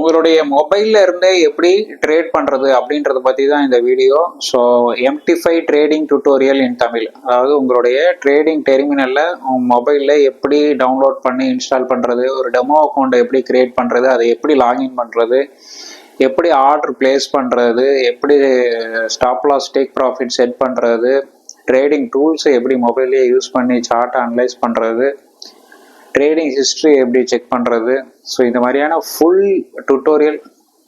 உங்களுடைய மொபைல்ல இருந்தே எப்படி ட்ரேட் பண்றது அப்படின்றத பத்தி தான் இந்த video so MT five trading tutorial in Tamil. அதாவது உங்களுடைய ட்ரேடிங் டெர்மினல்ல உங்க மொபைல்ல எப்படி டவுன்லோட் பண்ணி இன்ஸ்டால் பண்றது ஒரு டெமோ அக்கௌண்ட்டை எப்படி கிரியேட் பண்றது அதை எப்படி லாகின் பண்றது எப்படி ஆர்டர் பிளேஸ் பண்றது எப்படி stop loss take profit set பண்றது ட்ரேடிங் டூல்ஸை எப்படி மொபைல்லே யூஸ் பண்ணி சார்ட்டை அனலைஸ் பண்றது ட்ரேடிங் ஹிஸ்ட்ரி எப்படி செக் பண்ணுறது ஸோ இந்த மாதிரியான ஃபுல் டுட்டோரியல்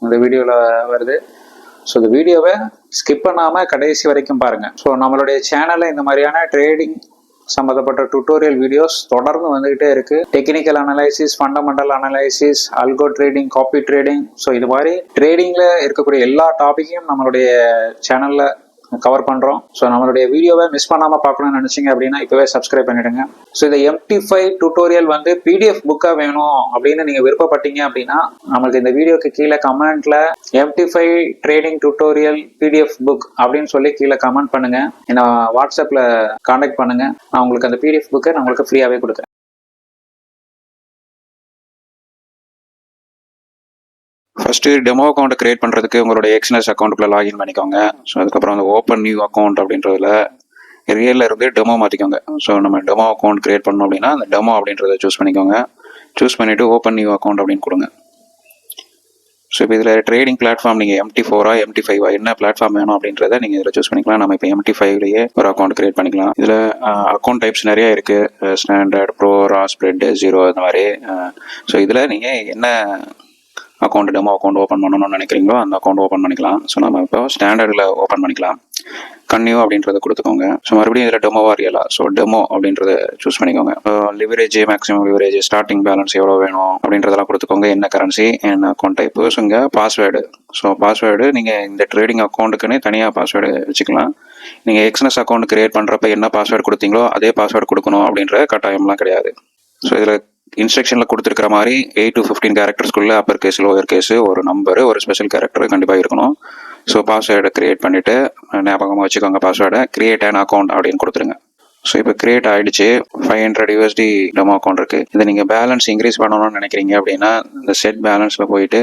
இந்த வீடியோவில் வருது. ஸோ இந்த வீடியோவை ஸ்கிப் பண்ணாமல் கடைசி வரைக்கும் பாருங்கள் ஸோ நம்மளுடைய சேனலில் இந்த மாதிரியான ட்ரேடிங் சம்மந்தப்பட்ட டுட்டோரியல் வீடியோஸ் தொடர்ந்து வந்துகிட்டே இருக்கு. Technical analysis fundamental analysis algo trading copy trading so இது மாதிரி ட்ரேடிங்கில் இருக்கக்கூடிய எல்லா டாப்பிக்கையும் நம்மளுடைய சேனலில் கவர் பண்ணுறோம் ஸோ நம்மளுடைய வீடியோவை மிஸ் பண்ணாமல் பார்க்கணும்னு நினச்சிங்க அப்படின்னா இப்போவே சப்ஸ்கிரைப் பண்ணிவிடுங்க ஸோ இந்த எம்டி ஃபைவ் டியூட்டோரியல் வந்து பிடிஎஃப் புக்காக வேணும் அப்படின்னு நீங்கள் விருப்பப்பட்டீங்க அப்படின்னா நம்மளுக்கு இந்த வீடியோக்கு கீழே கமெண்ட்டில் MT five trading tutorial PDF book அப்படின்னு சொல்லி கீழே கமெண்ட் பண்ணுங்கள் என்ன வாட்ஸ்அப்பில் காண்டாக்ட் பண்ணுங்கள் நான் உங்களுக்கு அந்த பிடிஎஃப் புக்கை நான் உங்களுக்கு ஃப்ரீயாகவே கொடுக்குறேன். ஃபஸ்ட்டு டெமோ அக்கௌண்ட் கிரியேட் பண்ணுறதுக்கு உங்களோட எக்ஸ்னஸ் அக்கௌண்ட்டுக்குள்ள லாகின் பண்ணிக்கோங்க. ஸோ அதுக்கப்புறம் அந்த ஓப்பன் நியூ அக்கௌண்ட் அப்படின்றதுல ரியல்ல இருந்து டெமோ மாற்றிக்கோங்க ஸோ நம்ம டெமோ அக்கௌண்ட் கிரியேட் பண்ணோம் அப்படின்னா அந்த டெமோ அப்படின்றத சூஸ் பண்ணிக்கோங்க. சூஸ் பண்ணிவிட்டு ஓப்பன் நியூ அக்கௌண்ட் அப்படின்னு கொடுங்க. ஸோ இப்போ இதில் ட்ரேடிங் பிளாட்ஃபார்ம் நீங்கள் எம்டி ஃபோரா எம்டி ஃபைவா என்ன பிளாட்ஃபார்ம் வேணும் அப்படின்றத நீங்கள் இதில் சூஸ் பண்ணிக்கலாம். நம்ம இப்போ எம்டி ஃபைவ்லேயே ஒரு அக்கௌண்ட் கிரியேட் பண்ணிக்கலாம். இதில் அக்கௌண்ட் டைப்ஸ் நிறைய இருக்குது standard pro raw spread zero அந்த மாதிரி. ஸோ இதில் நீங்கள் என்ன அக்கௌண்ட் டெமோ அக்கௌண்ட் ஓப்பன் பண்ணணும்னு நினைக்கிறீங்களோ அந்த அக்கௌண்ட் ஓப்பன் பண்ணிக்கலாம். ஸோ நம்ம இப்போ ஸ்டாண்டர்டில் ஓப்பன் பண்ணிக்கலாம். கன்னியூ அப்படின்றத கொடுத்துக்கோங்க. ஸோ மறுபடியும் இதில் டெமோவா ரியலா ஸோ டெமோ அப்படின்றத சூஸ் பண்ணிக்கோங்க. Leverage maximum leverage starting balance எவ்வளோ வேணும் அப்படின்றதெல்லாம் கொடுத்துக்கோங்க. என்ன கரன்சி என்ன அக்கௌண்ட் டைப்பு ஸோ இங்கே பாஸ்வேர்டு ஸோ பாஸ்வேர்டு நீங்கள் இந்த ட்ரேடிங் அக்கௌண்ட்டுக்குன்னே தனியாக பாஸ்வேர்டு வச்சுக்கலாம். நீங்கள் எக்ஸ்னஸ் அக்கௌண்ட் கிரியேட் பண்ணுறப்ப என்ன பாஸ்வேர்டு கொடுத்தீங்களோ அதே பாஸ்வேர்டு கொடுக்கணும் அப்படின்ற கட்டாயம்லாம் கிடையாது. ஸோ இதில் இன்ஸ்ட்ரக்ஷனில் கொடுத்துருக்கிற மாதிரி எயிட் டு ஃபிஃப்டீன் கேரக்டர்ஸ்க்குள்ள அப்பர் கேஸ் லோயர் கேஸ் ஒரு நம்பர் ஒரு ஸ்பெஷல் கேரக்டர் கண்டிப்பாக இருக்கணும். ஸோ பாஸ்வேர்டை க்ரியேட் பண்ணிவிட்டு ஞாபகமாக வச்சுக்கோங்க பாஸ்வேர்டை க்ரியேட் அண்ட் அக்கௌண்ட் அப்படின்னு கொடுத்துருங்க. ஸோ இப்போ கிரியேட் ஆகிடுச்சு five hundred USD demo account இருக்குது இதை நீங்கள் பேலன்ஸ் இன்க்ரீஸ் பண்ணணும்னு நினைக்கிறீங்க அப்படின்னா இந்த செட் பேலன்ஸில் போயிட்டு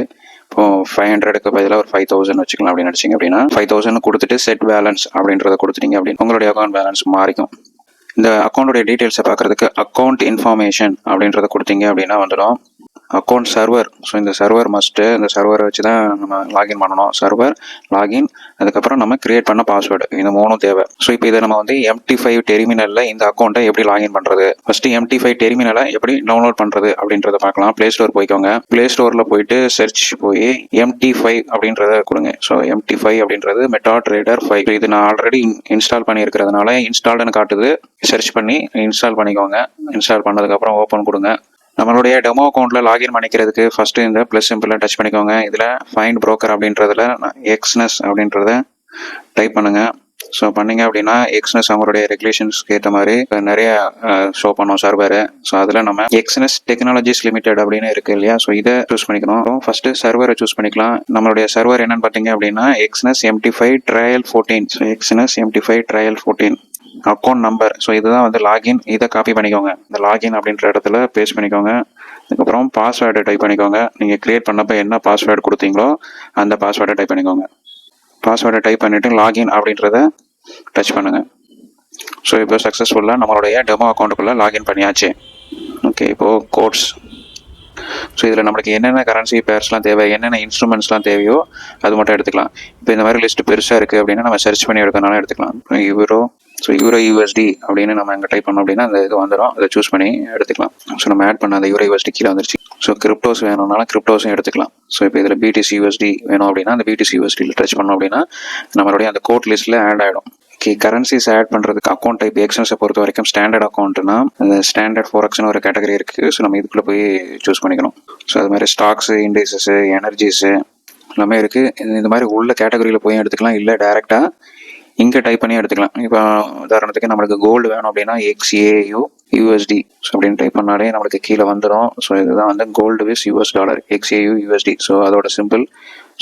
இப்போ ஃபைவ் ஹண்ட்ரடுக்கு பதிலாக ஒரு ஃபைவ் தௌசண்ட் வச்சுக்கலாம் அப்படின்னு நினச்சிங்க அப்படின்னா ஃபைவ் தௌசண்ட் கொடுத்துட்டு செட் பேலன்ஸ் அப்படின்றத கொடுத்துட்டீங்க அப்படின்னு உங்களுடைய அக்கௌண்ட் பேலன்ஸ் மாறிக்கும். இந்த அக்கௌண்ட்டோடைய டீட்டெயில்ஸை பார்க்குறதுக்கு அக்கௌண்ட் இன்ஃபர்மேஷன் அப்படின்றத கொடுத்தீங்க அப்படின்னா வந்துடும். அக்கௌண்ட் சர்வர் ஸோ இந்த சர்வர் மஸ்ட்டு இந்த சர்வரை வச்சு தான் நம்ம லாகின் பண்ணணும். சர்வர் லாகின் அதுக்கப்புறம் நம்ம கிரியேட் பண்ண பாஸ்வேர்டு இந்த மூணும் தேவை. ஸோ இப்போ இதை நம்ம வந்து எம்டி ஃபைவ் டெர்மினலில் இந்த அக்கௌண்ட்டை எப்படி லாகின் பண்ணுறது ஃபஸ்ட்டு எம்டி ஃபைவ் டெர்மினலை எப்படி டவுன்லோட் பண்ணுறது அப்படின்றத பார்க்கலாம். ப்ளே ஸ்டோர் போய்க்கோங்க. ப்ளே ஸ்டோரில் போயிட்டு சர்ச் போய் எம்டி ஃபைவ் அப்படின்றத கொடுங்க. ஸோ எம்டி ஃபைவ் அப்படின்றது மெட்டா ட்ரேடர் ஃபைவ் இது நான் ஆல்ரெடி இன்ஸ்டால் பண்ணியிருக்கிறதுனால இன்ஸ்டால்டுன்னு காட்டுது. சர்ச் பண்ணி இன்ஸ்டால் பண்ணிக்கோங்க. இன்ஸ்டால் பண்ணதுக்கப்புறம் ஓப்பன் கொடுங்க. நம்மளுடைய டெமோ அக்கௌண்ட்டில் லாகின் பண்ணிக்கிறதுக்கு ஃபஸ்ட்டு இந்த ப்ளஸ் சிம்பிளை டச் பண்ணிக்கோங்க. இதில் ஃபைண்ட் ப்ரோக்கர் அப்படின்றதுல எக்ஸ்னஸ் அப்படின்றத டைப் பண்ணுங்கள் ஸோ பண்ணிங்க அப்படின்னா எக்ஸ்னஸ் அவங்களுடைய ரெகுலேஷன்ஸ்க்கு ஏற்ற மாதிரி நிறைய ஷோ பண்ணோம் சர்வரு ஸோ அதில் நம்ம எக்ஸ்னஸ் டெக்னாலஜிஸ் லிமிடெட் அப்படின்னு இருக்குது இல்லையா? ஸோ இதை சூஸ் பண்ணிக்கணும். ஃபர்ஸ்ட் சர்வரை சூஸ் பண்ணிக்கலாம். நம்மளுடைய சர்வர் என்னன்னு பார்த்தீங்க அப்படின்னா Exness MT five trial fourteen so Exness MT five trial fourteen account number so இதுதான் வந்து லாகின் இதை காப்பி பண்ணிக்கோங்க. இந்த லாகின் அப்படின்ற இடத்துல பேஸ்ட் பண்ணிக்கோங்க. அதுக்கப்புறம் பாஸ்வேர்டை டைப் பண்ணிக்கோங்க. நீங்கள் க்ரியேட் பண்ணப்போ என்ன பாஸ்வேர்டு கொடுத்தீங்களோ அந்த பாஸ்வேர்டை டைப் பண்ணிக்கோங்க. பாஸ்வேர்டை டைப் பண்ணிவிட்டு லாகின் அப்படின்றத டச் பண்ணுங்கள் ஸோ இப்போ சக்ஸஸ்ஃபுல்லாக நம்மளுடைய டெமோ அக்கௌண்ட்டுக்குள்ளே லாகின் பண்ணியாச்சு. ஓகே இப்போது கோட்ஸ் ஸோ இதில் நம்மளுக்கு என்னென்ன கரன்சி பேர்ஸ்லாம் தேவை என்னென்ன இன்ஸ்ட்ருமெண்ட்ஸ்லாம் தேவையோ அது மட்டும் எடுத்துக்கலாம். இப்போ இந்த மாதிரி லிஸ்ட் பெருசாக இருக்குது அப்படின்னா நம்ம சர்ச் பண்ணி எடுக்கனாலும் எடுத்துக்கலாம். யூரோ ஸோ யூரோ யூஎஸ்டி அப்படின்னு நம்ம அங்கே டைப் பண்ணோம் அப்படின்னா அந்த இது வந்துடும் அதை சூஸ் பண்ணி எடுத்துக்கலாம். ஸோ நம்ம ஆட் பண்ண அந்த யூரோ யூஎஸ்டி கீழே வந்துருச்சு. ஸோ கிரிப்டோஸ் வேணும்னாலும் கிரிப்டோஸும் எடுத்துக்கலாம். ஸோ இப்போ இதில் பிடிசி யூஎஸ்டி வேணும் அப்படின்னா அந்த பிடிசி யூஎஸ்டியில் டச் பண்ணோம் அப்படின்னா நம்மளுடைய அந்த கோட் லிஸ்ட்டில் ஆட் ஆகிடும் ஓகே கரன்சிஸ் ஆட் பண்ணுறதுக்கு அக்கௌண்ட் டைப் எக்ஸன்ஸை பொறுத்த வரைக்கும் ஸ்டாண்டர்ட் அக்கௌண்ட்னா அந்த ஸ்டாண்டர்ட் ஃபோரக்ஸ்னு ஒரு கேட்டகரி இருக்குது ஸோ நம்ம இதுக்குள்ளே போய் சூஸ் பண்ணிக்கணும். ஸோ அது மாதிரி ஸ்டாக்ஸு இண்டெக்ஸஸு எனர்ஜிஸு எல்லாமே இருக்குது இந்த மாதிரி உள்ள கேட்டகரியில் போய் எடுத்துக்கலாம். இல்லை டேரெக்டாக இங்கே டைப் பண்ணி எடுத்துக்கலாம். இப்போ உதாரணத்துக்கு நம்மளுக்கு கோல்டு வேணும் அப்படின்னா எக்ஸ்ஏயு யூஎஸ்டி ஸோ அப்படின்னு டைப் பண்ணாலே நம்மளுக்கு கீழே வந்துடும் ஸோ இதுதான் வந்து gold vs US dollar XAU USD so அதோட சிம்பிள்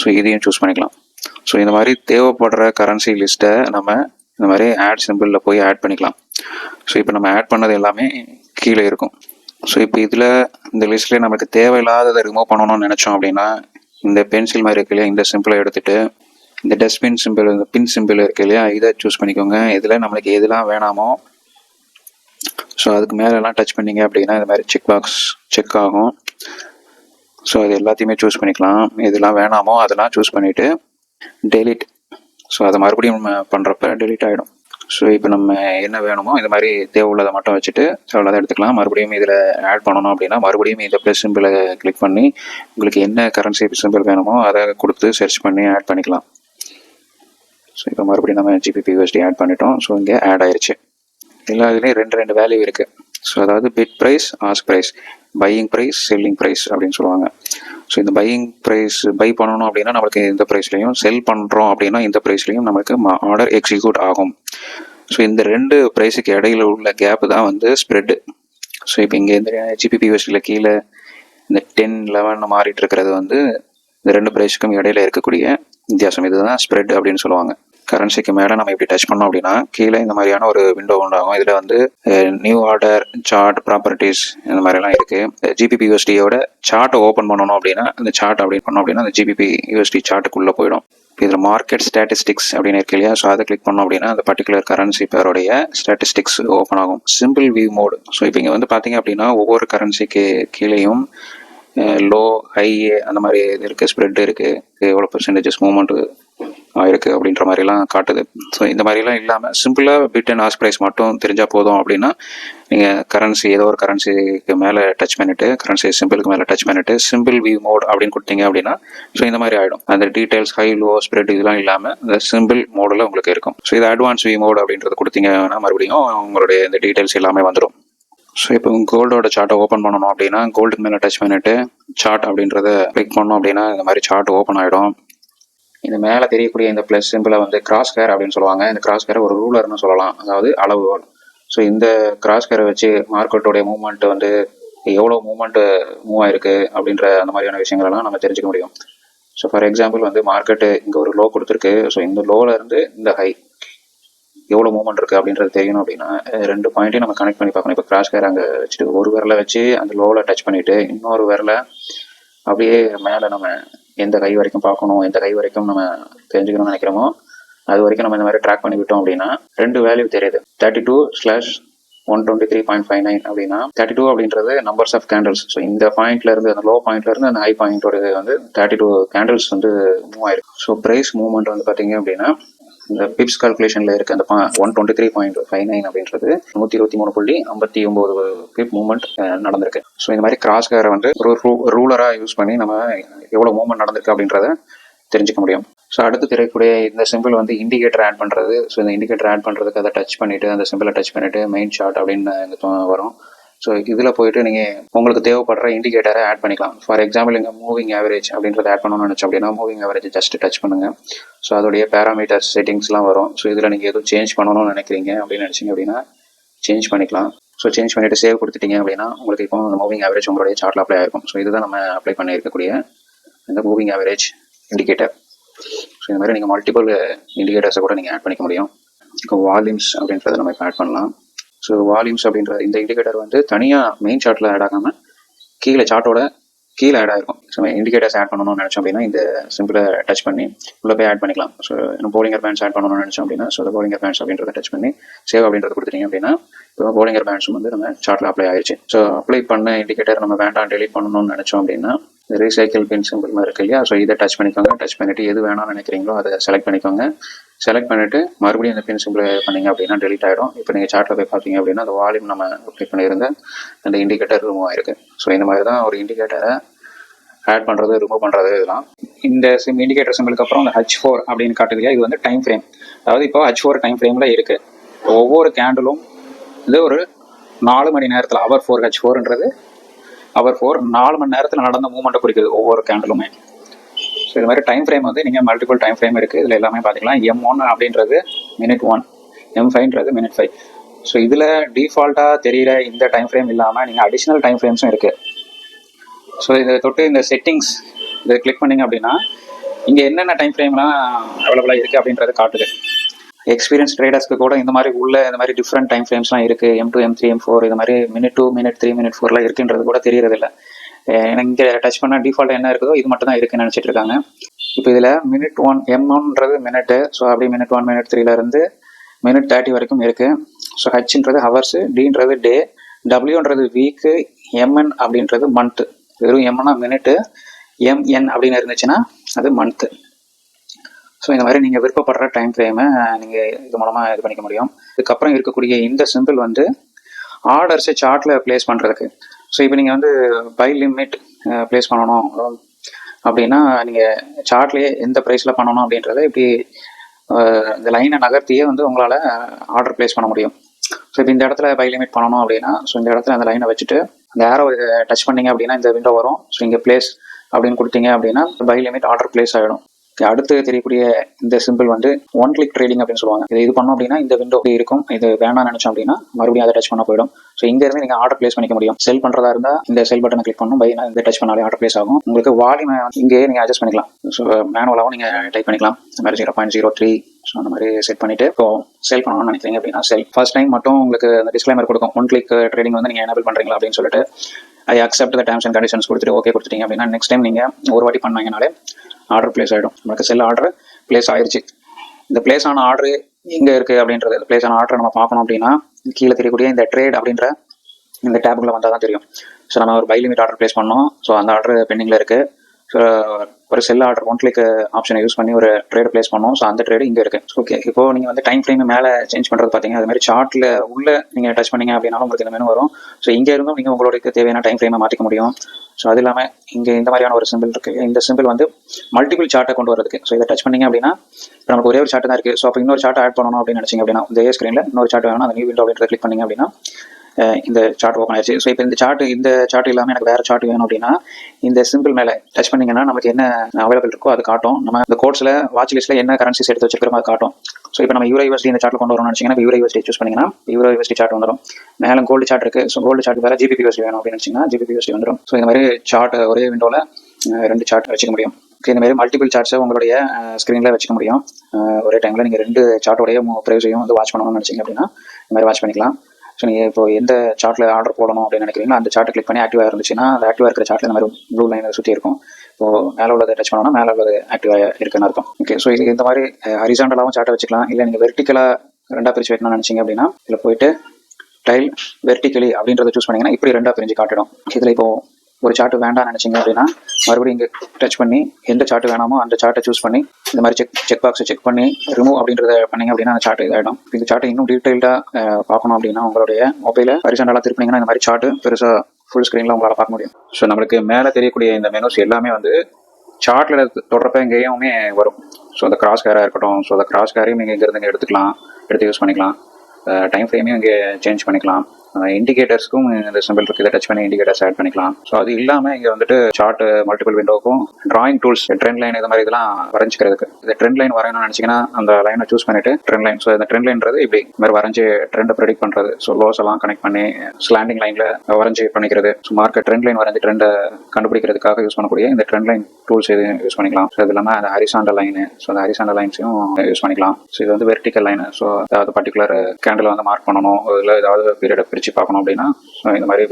ஸோ இதையும் சூஸ் பண்ணிக்கலாம். ஸோ இந்த மாதிரி தேவைப்படுற கரன்சி லிஸ்ட்டை நம்ம இந்த மாதிரி ஆட் சிம்பிளில் போய் ஆட் பண்ணிக்கலாம். ஸோ இப்போ நம்ம ஆட் பண்ணது எல்லாமே கீழே இருக்கும். ஸோ இப்போ இதில் இந்த லிஸ்ட்லேயே நமக்கு தேவையில்லாததை ரிமூவ் பண்ணணும்னு நினச்சோம் அப்படின்னா இந்த பென்சில் மாதிரி இருக்கு இல்லையா இந்த சிம்பிளை எடுத்துகிட்டு இந்த டஸ்ட்பின் சிம்பிள் இந்த பின் சிம்பிள் இருக்கு இல்லையா? இதை சூஸ் பண்ணிக்கோங்க. இதில் நம்மளுக்கு எதெல்லாம் வேணாமோ ஸோ அதுக்கு மேலெல்லாம் டச் பண்ணிங்க அப்படின்னா இந்த மாதிரி செக் பாக்ஸ் செக் ஆகும். ஸோ அது எல்லாத்தையுமே சூஸ் பண்ணிக்கலாம். இதெல்லாம் வேணாமோ அதெல்லாம் சூஸ் பண்ணிவிட்டு டெலிட் ஸோ அதை மறுபடியும் நம்ம பண்ணுறப்ப டெலிட் ஆகிடும் ஸோ இப்போ நம்ம என்ன வேணுமோ இந்த மாதிரி தேவை உள்ளதை மட்டும் வச்சுட்டு தேவையில்லாத எடுத்துக்கலாம். மறுபடியும் இதில் ஆட் பண்ணணும் அப்படின்னா மறுபடியும் இந்த ப்ளஸ் சிம்பிளை கிளிக் பண்ணி உங்களுக்கு என்ன கரன்சி சிம்பிள் வேணுமோ அதை கொடுத்து சர்ச் பண்ணி ஆட் பண்ணிக்கலாம். ஸோ இப்போ மறுபடியும் நம்ம ஜிபிபி யூஎஸ்டி ஆட் பண்ணிட்டோம். ஸோ இங்கே ஆட் ஆயிடுச்சு எல்லா இதுலேயும் ரெண்டு ரெண்டு வேல்யூ இருக்குது ஸோ அதாவது bid price ask price buying price selling price அப்படின்னு சொல்லுவாங்க. ஸோ இந்த பையிங் ப்ரைஸ் பை பண்ணணும் அப்படின்னா நம்மளுக்கு இந்த ப்ரைஸ்லையும் செல் பண்ணுறோம் அப்படின்னா இந்த ப்ரைஸ்லையும் நம்மளுக்கு ஆர்டர் எக்ஸிக்யூட் ஆகும். ஸோ இந்த ரெண்டு ப்ரைஸுக்கு இடையில உள்ள கேப் தான் வந்து ஸ்ப்ரெட்டு ஸோ இப்போ இங்கே இந்த ஜிபிபி யூஎஸ்டியில் கீழே இந்த டென் லெவன் மாறிட்டு இருக்கிறது வந்து இந்த ரெண்டு ப்ரைஸுக்கும் இடையில இருக்கக்கூடிய வித்தியாசம் இதுதான் ஸ்ப்ரெட் அப்படின்னு சொல்லுவாங்க. கரன்சிக்கு மேலே நம்ம இப்படி டச் பண்ணோம் அப்படின்னா கீழே இந்த மாதிரியான ஒரு விண்டோ உண்டாகும். இதில் வந்து நியூ ஆர்டர் சார்ட் ப்ராப்பர்ட்டிஸ் இந்த மாதிரிலாம் இருக்குது ஜிபிபி யூஎஸ்டியோட சார்ட்டை ஓப்பன் பண்ணணும் அப்படின்னா அந்த சார்ட் அப்படி பண்ணோம் அப்படின்னா அந்த ஜிபிபி யூஎஸ்டி சார்ட்டுக்குள்ளே போயிடும். இதில் மார்க்கெட் ஸ்டாட்டிஸ்டிக்ஸ் அப்படின்னு இருக்கு இல்லையா? ஸோ அதை கிளிக் பண்ணோம் அப்படின்னா அந்த பர்டிகுலர் கரன்சி பேருடைய ஸ்டாட்டிஸ்டிக்ஸ் ஓப்பன் ஆகும். சிம்பிள் வியூ மோடு ஸோ இப்போ இங்கே வந்து பார்த்தீங்க அப்படின்னா ஒவ்வொரு கரன்சிக்கு கீழேயும் லோ ஹை அந்த மாதிரி இது இருக்குது ஸ்ப்ரெட் இருக்குது எவ்வளோ பர்சன்டேஜஸ் மூமெண்ட்டு ஆயிருக்கு அப்படின்ற மாதிரிலாம் காட்டுது. ஸோ இந்த மாதிரிலாம் இல்லாமல் சிம்பிளாக பிட் அண்ட் ஆஸ் ப்ரைஸ் மட்டும் தெரிஞ்சால் போதும் அப்படின்னா நீங்கள் கரன்சி ஏதோ ஒரு கரன்சிக்கு மேலே டச் பண்ணிவிட்டு கரன்சி சிம்பிளுக்கு மேலே டச் பண்ணிவிட்டு சிம்பிள் வியூ மோட் அப்படின்னு கொடுத்தீங்க அப்படின்னா ஸோ இந்த மாதிரி ஆகிடும் அந்த டீட்டெயில்ஸ் ஹை லோ ஸ்ப்ரெட் இதெல்லாம் இல்லாமல் இந்த சிம்பிள் மோடில் உங்களுக்கு இருக்கும். ஸோ இது அட்வான்ஸ் வியூ மோட் அப்படின்றது கொடுத்தீங்கன்னா மறுபடியும் உங்களுடைய இந்த டீட்டெயில்ஸ் எல்லாமே வந்துடும். ஸோ இப்போ கோல்டோட சார்ட்டை ஓப்பன் பண்ணணும் அப்படின்னா கோல்டுக்கு மேலே டச் பண்ணிட்டு சார்ட் அப்படின்றத கிளிக் பண்ணோம் அப்படின்னா இந்த மாதிரி சார்ட் ஓப்பன் ஆகிடும் இந்த மேலே தெரியக்கூடிய இந்த ப்ளஸ் சிம்பிளை வந்து கிராஸ் கேர் அப்படின்னு சொல்லுவாங்க. இந்த கிராஸ் கேரை ஒரு ரூலர்னு சொல்லலாம். அதாவது அளவுகோல் ஸோ இந்த கிராஸ் கேரை வச்சு மார்க்கெட்டோடைய மூவ்மெண்ட் வந்து எவ்வளோ மூவ்மெண்ட்டு மூவ் ஆயிருக்கு அப்படின்ற அந்த மாதிரியான விஷயங்களெல்லாம் நம்ம தெரிஞ்சுக்க முடியும். ஸோ ஃபார் எக்ஸாம்பிள் வந்து மார்க்கெட்டு இங்கே ஒரு லோ கொடுத்துருக்கு. ஸோ இந்த லோவில் இருந்து இந்த ஹை எவ்வளோ மூமெண்ட் இருக்குது அப்படின்றது தெரியணும் அப்படின்னா ரெண்டு பாயிண்ட்டையும் நம்ம கனெக்ட் பண்ணி பார்க்கணும். இப்போ கிராஷ் கேர் அங்கே வச்சுட்டு ஒரு விரலை வச்சு அந்த லோவில் டச் பண்ணிவிட்டு இன்னொரு விரலை அப்படியே மேலே நம்ம எந்த கை வரைக்கும் பார்க்கணும் எந்த கை வரைக்கும் நம்ம தெரிஞ்சுக்கணும்னு நினைக்கிறோமோ அது வரைக்கும் நம்ம இந்த மாதிரி ட்ராக் பண்ணி விட்டோம் அப்படின்னா ரெண்டு வேல்யூ தெரியுது. Thirty two slash one twenty three point five nine அப்படின்னா தேர்ட்டி டூ அப்படின்றது நம்பர்ஸ் ஆஃப் கேண்டில்ஸ் ஸோ இந்த பாயிண்ட்ல இருந்து அந்த லோ பாயிண்ட்ல இருந்து அந்த ஹை பாயிண்டோட வந்து தேர்ட்டி டூ கேண்டில்ஸ் வந்து மூவ் ஆயிருக்கு. ஸோ ப்ரைஸ் மூவ்மெண்ட் வந்து பார்த்தீங்க அப்படின்னா இந்த பிப்ஸ் கால்குலேஷன்ல இருக்க அந்த one twenty three point five nine அப்படின்றது நூற்றி இருபத்தி மூணு புள்ளி ஐம்பத்தி ஒம்பது பிப் மூவ்மெண்ட் நடந்திருக்கு. ஸோ இந்த மாதிரி கிராஸ் கேரை வந்து ஒரு ரூலராக யூஸ் பண்ணி நம்ம எவ்வளோ மூவ்மெண்ட் நடந்திருக்கு அப்படின்றத தெரிஞ்சுக்க முடியும். ஸோ அடுத்து தெரியக்கூடிய இந்த சிம்பிள் வந்து இண்டிகேட்டர் ஆட் பண்ணுறது ஸோ இந்த இண்டிகேட்டர் ஆட் பண்ணுறதுக்கு அதை டச் பண்ணிவிட்டு அந்த சிம்பிளை டச் பண்ணிவிட்டு மெயின் ஷாட் அப்படின்னு வரும். ஸோ இதில் போயிட்டு நீங்கள் உங்களுக்கு தேவைப்படுற இண்டிகேட்டரை ஆட் பண்ணிக்கலாம். ஃபார் எக்ஸாம்பிள் இங்கே மூவிங் ஆவரேஜ் அப்படின்றத ஆட் பண்ணணும்னு நினச்சோம் அப்படின்னா மூவிங் ஆவரேஜ் ஜஸ்ட் டச் பண்ணுங்கள் ஸோ அதோடைய பேராமீட்டர்ஸ் செட்டிங்ஸ்லாம் வரும். ஸோ இதில் நீங்கள் எதுவும் சேஞ்ச் பண்ணணும்னு நினைக்கிறீங்க அப்படின்னு நினச்சிங்க அப்படின்னா சேஞ்ச் பண்ணிக்கலாம். ஸோ சேஞ்ச் பண்ணிவிட்டு சேவ் கொடுத்துட்டீங்க அப்படின்னா உங்களுக்கு இப்போ அந்த மூவிங் ஆவரேஜ் உங்களுடைய சார்ட்டில் அப்ளை ஆயிருக்கும். ஸோ இதுதான் நம்ம அப்ளை பண்ணியிருக்கக்கூடிய இந்த மூவிங் ஆவரேஜ் இண்டிகேட்டர் ஸோ இந்த மாதிரி நீங்கள் மல்டிபிள் இண்டிகேட்டர்ஸை கூட நீங்கள் ஆட் பண்ணிக்க முடியும். இப்போ வால்யூம்ஸ் அப்படின்றத நம்ம இப்போ ஆட் பண்ணலாம். ஸோ வால்யூம்ஸ் அப்படின்ற இந்த இண்டிகேட்டர் வந்து தனியாக மெயின் சார்ட்டில் ஆட் ஆகாமல் கீழே சார்ட்டோட கீழே ஆட் ஆயிருக்கும். ஸோ இண்டிகேட்டர்ஸ் ஆட் பண்ணணும்னு நினச்சோம் அப்படின்னா இந்த சிம்பிளை டச் பண்ணி உள்ளே போய் ஆட் பண்ணிக்கலாம். ஸோ இன்னும் போலிங்கர் பேண்ட்ஸ் ஆட் பண்ணணும்னு நினச்சோம் அப்படின்னா ஸோ போலிங்கர் பேண்ட்ஸ் அப்படின்றத டச் பண்ணி சேவ் அப்படின்றத கொடுத்துட்டீங்க அப்படின்னா இப்போ போலிங்கர் பேண்ட்ஸும் வந்து நம்ம சார்ட்டில் அப்ளை ஆயிடுச்சு ஸோ அப்ளை பண்ண இண்டிகேட்டர் நம்ம வேண்டாம் டெலிட் பண்ணணும்னு நினச்சோம் அப்படின்னா ரீசைக்கிள் பின் சிம்பிள் மாதிரி இருக்கு இல்லையா? ஸோ இதை டச் பண்ணிக்கோங்க. டச் பண்ணிவிட்டு எது வேணாம்னு நினைக்கிறீங்களோ அதை செலக்ட் பண்ணிக்கோங்க. செலக்ட் பண்ணிவிட்டு மறுபடியும் இந்த பின் சிம்பிள் பண்ணீங்க அப்படின்னா டெலிட் ஆகிடும் இப்போ நீங்கள் சார்ட்டில் போய் பார்த்தீங்க அப்படின்னா அந்த வால்யூம் நம்ம அப்ளை பண்ணியிருந்தேன் அந்த இண்டிகேட்டர் ரிமூவ் ஆயிருக்கு. ஸோ இந்த மாதிரி தான் ஒரு இண்டிகேட்டரை ஆட் பண்ணுறது ரிமூவ் பண்ணுறது இதெல்லாம். இந்த சிம் இண்டிகேட்டர் சிம்பிளுக்கு அப்புறம் அந்த ஹச் ஃபோர் அப்படின்னு காட்டுது இல்லையா? இது வந்து டைம் ஃப்ரேம் அதாவது இப்போ ஹச் ஃபோர் டைம் ஃப்ரேமில் இருக்குது ஒவ்வொரு கேண்டிலும் இது ஒரு நாலு மணி நேரத்தில் அவர் ஃபோர் ஹச் ஃபோர்ன்றது அவர் ஃபோர் நாலு மணி நேரத்தில் நடந்த மூவ்மெண்ட்டை குறிக்குது ஒவ்வொரு கேண்டிலுமே ஸோ இது மாதிரி டைம் ஃப்ரேம் வந்து நீங்கள் மல்டிபிள் டைம் ஃப்ரேம் இருக்குது இதில் எல்லாமே பார்த்துக்கலாம் எம் ஒன் அப்படின்றது மினிட் ஒன் எம் ஃபைவ்ன்றது மினிட் ஃபைவ் ஸோ இதில் டிஃபால்ட்டாக தெரியிற இந்த டைம் ஃப்ரேம் இல்லாமல் நீங்கள் அடிஷ்னல் டைம் ஃப்ரேம்ஸும் இருக்குது ஸோ இதை தொட்டு இந்த செட்டிங்ஸ் இதை கிளிக் பண்ணீங்க அப்படின்னா இங்கே என்னென்ன டைம் ஃப்ரேம்லாம் அவைலபிளாக இருக்குது அப்படின்றத காட்டுது. எக்ஸ்பீரியன்ஸ் ட்ரேடர்ஸ்க்கு கூட இந்த மாதிரி உள்ள இந்த மாதிரி டிஃப்ரெண்ட் டைம் ஃப்ரேம்ஸ்லாம் இருக்குது M two M three M four இந்த மாதிரி minute two minute three minute ஃபோர்லாம் இருக்குன்றது கூட தெரியறதில்ல. இங்கே டச் பண்ணால் டிஃபால்ட் என்ன இருக்குதோ இது மட்டும் தான் இருக்குன்னு நினச்சிட்டு இருக்காங்க. இப்போ இதில் மினிட் ஒன் எம்ஒன்றது மினிட்டு ஸோ அப்படியே மினிட் ஒன் மினிட் த்ரீலேருந்து மினிட் தேர்ட்டி வரைக்கும் இருக்குது ஸோ ஹச்ன்றது ஹவர்ஸு டின்றது டே டபிள்யூன்றது வீக்கு எம்என் அப்படின்றது மந்த்து வெறும் எம்னா மினிட்டு எம்என் அப்படின்னு இருந்துச்சுன்னா அது மந்த்து ஸோ இந்த மாதிரி நீங்கள் விருப்பப்படுற டைம் ஃப்ரேமை நீங்கள் இது மூலமாக இது பண்ணிக்க முடியும். இதுக்கப்புறம் இருக்கக்கூடிய இந்த சிம்பிள் வந்து ஆர்டர்ஸை சார்ட்டில் ப்ளேஸ் பண்ணுறதுக்கு ஸோ இப்போ நீங்கள் வந்து பை லிமிட் ப்ளேஸ் பண்ணணும். அப்படின்னா நீங்கள் சார்ட்லேயே எந்த ப்ரைஸில் பண்ணணும் அப்படின்றத இப்படி இந்த லைனை நகர்த்தியே வந்து உங்களால் ஆர்டர் ப்ளேஸ் பண்ண முடியும். ஸோ இப்போ இந்த இடத்துல பை லிமிட் பண்ணணும் அப்படின்னா ஸோ இந்த இடத்துல அந்த லைனை வச்சுட்டு அந்த ஏரோ டச் பண்ணீங்க அப்படின்னா இந்த விண்டோ வரும். ஸோ இங்கே ப்ளேஸ் அப்படின்னு கொடுத்தீங்க அப்படின்னா பை லிமிட் ஆர்டர் ப்ளேஸ் ஆகிடும் அடுத்து தெரியக்கூடிய இந்த சிம்பிள் வந்து ஒன் கிளிக் ட்ரேடிங் அப்படின்னு சொல்லுவாங்க. இது இது பண்ணோம் அப்படின்னா இந்த விண்டோ இருக்கும். இது வேணாம்னு நினைச்சோம் அப்படின்னா மறுபடியும் அதை டச் பண்ண போயிடும். ஸோ இங்க இருந்து நீங்க ஆர்டர் பிளேஸ் பண்ணிக்க முடியும். செல் பண்றதா இருந்தா இந்த செல் பட்டனை கிளிக் பண்ணும் பை இந்த டச் பண்ணாலே ஆர்டர் பிளேஸ் ஆகும். உங்களுக்கு வால்யூம் இங்கே நீங்க அட்ஜஸ்ட் பண்ணிக்கலாம். ஸோ மேனுவலாகவும் நீங்க டைப் பண்ணிக்கலாம். இந்த மாதிரி zero point zero three so அந்த மாதிரி செட் பண்ணிட்டு இப்போ செல் பண்ணணும்னு நினைக்கிறீங்க அப்படின்னா செல் ஃபர்ஸ்ட் டைம் மட்டும் உங்களுக்கு அந்த டிஸ்க்ளைமர் கொடுக்கும். ஒன் கிளிக் ட்ரேடிங் வந்து நீங்க எனபிள் பண்றீங்களா அப்படின்னு சொல்லிட்டு I accept the terms and conditions கொடுத்துட்டு ஓகே கொடுத்துட்டீங்க அப்படின்னா நெக்ஸ்ட் டைம் நீங்க ஒரு வாட்டி பண்ணீங்கனாலே ஆர்டர் பிளேஸ் ஆகிடும் நமக்கு செல் ஆர்டர் பிளேஸ் ஆயிடுச்சு இந்த பிளேஸ் ஆன ஆர்டர் எங்கே இருக்குது அப்படின்றது பிளேஸ் ஆன ஆர்டரை நம்ம பார்க்கணும் அப்படின்னா கீழே தெரியக்கூடிய இந்த ட்ரேட் அப்படின்ற இந்த டேபுக்குள்ளே வந்தால் தான் தெரியும். ஸோ நம்ம ஒரு பை லிமிட் ஆர்டர் பிளேஸ் பண்ணோம். ஸோ அந்த ஆர்டர் பெண்டிங்கில் இருக்குது ஸோ ஒரு செல் ஆர்டர் ஒன் கிளிக் ஆப்ஷனை யூஸ் பண்ணி ஒரு ட்ரேட் பிளேஸ் பண்ணோம். ஸோ அந்த ட்ரேடு இங்கே இருக்குது ஓகே இப்போ நீங்கள் வந்து டைம் ஃப்ரேம் மேலே சேஞ்ச் பண்ணுறது பார்த்தீங்கன்னா அது மாதிரி சார்ட்டில் உள்ள நீங்கள் டச் பண்ணீங்க அப்படின்னாலும் உங்களுக்கு இந்த மெனு வரும். ஸோ இங்கே இருந்தும் நீங்கள் உங்களுக்கு தேவையான டைம் ஃப்ரேமை மாற்றிக்க முடியும். ஸோ அது இல்லாமல் இங்கே இந்த மாதிரியான ஒரு சிம்பிள் இருக்குது இந்த சிம்பிள் வந்து மல்டிபிள் சார்ட்டை கொண்டு வரதுக்கு ஸோ இதை டச் பண்ணிங்க அப்படின்னா இப்போ நமக்கு ஒரே ஒரு சார்ட் தான் இருக்குது ஸோ அப்போ இன்னொரு சார்ட் ஆட் பண்ணணும் அப்படின்னு நினச்சிங்க அப்படின்னா இந்த ஸ்க்ரீனில் இன்னொரு சார்ட் வேணும் அந்த நியூ விண்டோ அப்படின்றத கிளிக் பண்ணிங்க அப்படின்னா இந்த சார்ட் ஓப்பன் ஆயிடுச்சு ஸோ இப்போ இந்த சார்ட் இந்த சார்ட் இல்லாமல் எனக்கு வேறு சார்ட் வேணும் அப்படின்னா இந்த சிம்பிள் மேலே டச் பண்ணிங்கன்னா நமக்கு என்ன அவைலபிள் இருக்கோ அது காட்டும். நம்ம இந்த கோட்ஸில் வாட்ச் லிஸ்ட்டில் என்ன கரன்சிஸ் எடுத்து வச்சிருக்கிறோமோ அது காட்டும். ஸோ இப்போ நம்ம யூரோ யூனிவர்சிட்டி இந்த சார்ட்டில் கொண்டு வரணும்னு நினச்சிங்கன்னா யூரோ யூனிவர்சிட்டி சூஸ் பண்ணிங்கன்னா யூரோ யூனிவர்சிட்டி சார்ட் வந்துடும் மேலே கோல்டு சார்ட் இருக்குது ஸோ கோல்டு சார்ட் வேறு ஜிபி யூஎஸ்டி வேணும் அப்படின்னு நினச்சிங்கன்னா ஜிபி யூனிவர்சிட்டி வந்துடும் ஸோ இந்த மாதிரி சார்ட் ஒரே விண்டோவில் ரெண்டு சார்ட் வச்சுக்க முடியும். Okay, இந்த மாதிரி மல்டிபிள் சார்ட்ஸை உங்களுடைய ஸ்க்ரீனில் வச்சுக்க முடியும். ஒரே டைமில் நீங்கள் ரெண்டு சார்ட்டோடைய ப்ரைஸையும் வந்து வாட்ச் பண்ணணும்னு நினச்சிங்க அப்படின்னா இந்த மாதிரி வாட்ச் பண்ணிக்கலாம். ஸோ நீங்கள் இப்போ எந்த சார்ட்டில் ஆர்டர் போடணும் அப்படின்னு நினைக்கிறீங்களோ அந்த சார்ட்டை கிளிக் பண்ணி ஆக்டிவாக இருந்துச்சுன்னா அந்த ஆக்டிவாக இருக்கிற சார்ட்டில் இந்த மாதிரி ப்ளூ லைனை சுற்றி இருக்கும். இப்போ மேலே உள்ளதை டச் பண்ணோம்னா மேலே உள்ளது ஆக்டிவாக இருக்குன்னு அர்த்தம். ஓகே ஸோ இது இந்த மாதிரி ஹரிசாண்டலாகவும் சார்ட்டை வச்சுக்கலாம். இல்லை நீங்கள் வெர்டிக்கலாக ரெண்டாக பிரித்து வைக்கணும்னு நினச்சிங்க அப்படின்னா இதில் போயிட்டு டைல் வெர்டிக்கலி அப்படின்றத சூஸ் பண்ணிங்கன்னா இப்படி ரெண்டாக பிரிஞ்சு காட்டிடும். இதில் இப்போ ஒரு சார்ட் வேண்டாம்னு நினச்சிங்க அப்படின்னா மறுபடியும் இங்கே டச் பண்ணி எந்த சார்ட் வேணாமோ அந்த சார்ட்டை சூஸ் பண்ணி இந்த மாதிரி செக் செக் பாக்ஸை செக் பண்ணி ரிமூவ் அப்படின்றத பண்ணிங்க அப்படின்னா அந்த சார்ட் இதாகிடும் இந்த சார்ட்டை இன்னும் டீட்டெயில்டாக பார்க்கணும் அப்படின்னா உங்களுடைய மொபைலை ஹரிசண்டலாக திருப்பினீங்கன்னா இந்த மாதிரி சார்ட்டு பெருசாக ஃபுல் ஸ்க்ரீனில் உங்களால் பார்க்க முடியும். ஸோ நம்மளுக்கு மேலே தெரியக்கூடிய இந்த மெனுஸ் எல்லாமே வந்து சார்ட்டில் தொடரப்ப எங்கேயுமே வரும். ஸோ அந்த கிராஸ் கேராக இருக்கட்டும். ஸோ அந்த கிராஸ் கேரையும் நீங்கள் இங்கேருந்து இங்கே எடுத்துக்கலாம். எடுத்து யூஸ் பண்ணிக்கலாம். டைம் ஃப்ரேமையும் இங்கே சேஞ்ச் பண்ணிக்கலாம். இண்டிகேட்டர்ஸ்க்கும் இந்த சிம்பிள் இருக்குது இதை டச் பண்ணி இண்டிகேட்டர்ஸ் ஆட் பண்ணிக்கலாம். ஸோ அது இல்லாமல் இங்கே வந்துட்டு சார்ட் மல்டிபிள் விண்டோக்கும் டிராயிங் டூல்ஸ் ட்ரெண்ட் லைன் இது மாதிரி இதெல்லாம் வரைஞ்சிக்கிறதுக்கு. இந்த ட்ரெண்ட் லைன் வரையணும்னு நினச்சிங்கன்னா அந்த லைனை சூஸ் பண்ணிட்டு ட்ரெண்ட் லைன் ஸோ இந்த ட்ரெண்ட் லைன்றது இப்படி இந்த மாதிரி வரைஞ்சி ட்ரெண்டை ப்ரெடிக்ட் பண்ணுறது ஸோ லோஸ் எல்லாம் கனெக்ட் பண்ணி ஸ்லாண்டிங் லைனில் வரைஞ்சி பண்ணிக்கிறது. ஸோ மார்க்கெட் ட்ரெண்ட் லைன் வரைஞ்சி ட்ரெண்டை கண்டுபிடிக்கிறதுக்காக யூஸ் பண்ணக்கூடிய இந்த ட்ரெண்ட் லைன் டூல்ஸ் இது யூஸ் பண்ணிக்கலாம். ஸோ இது இல்லாமல் அந்த ஹரிசாண்டல் லைனு ஸோ அந்த ஹரிசாண்டல் லைன்ஸையும் யூஸ் பண்ணிக்கலாம். ஸோ இது வந்து வெர்டிக்கல் லைனு ஸோ அதாவது பர்டிகுலர் கேண்டில் வந்து மார்க் பண்ணணும். இல்லை ஏதாவது பீரியட் பிரித்து பார்க்கணும் அப்படின்னா ஸோ இந்த மாதிரி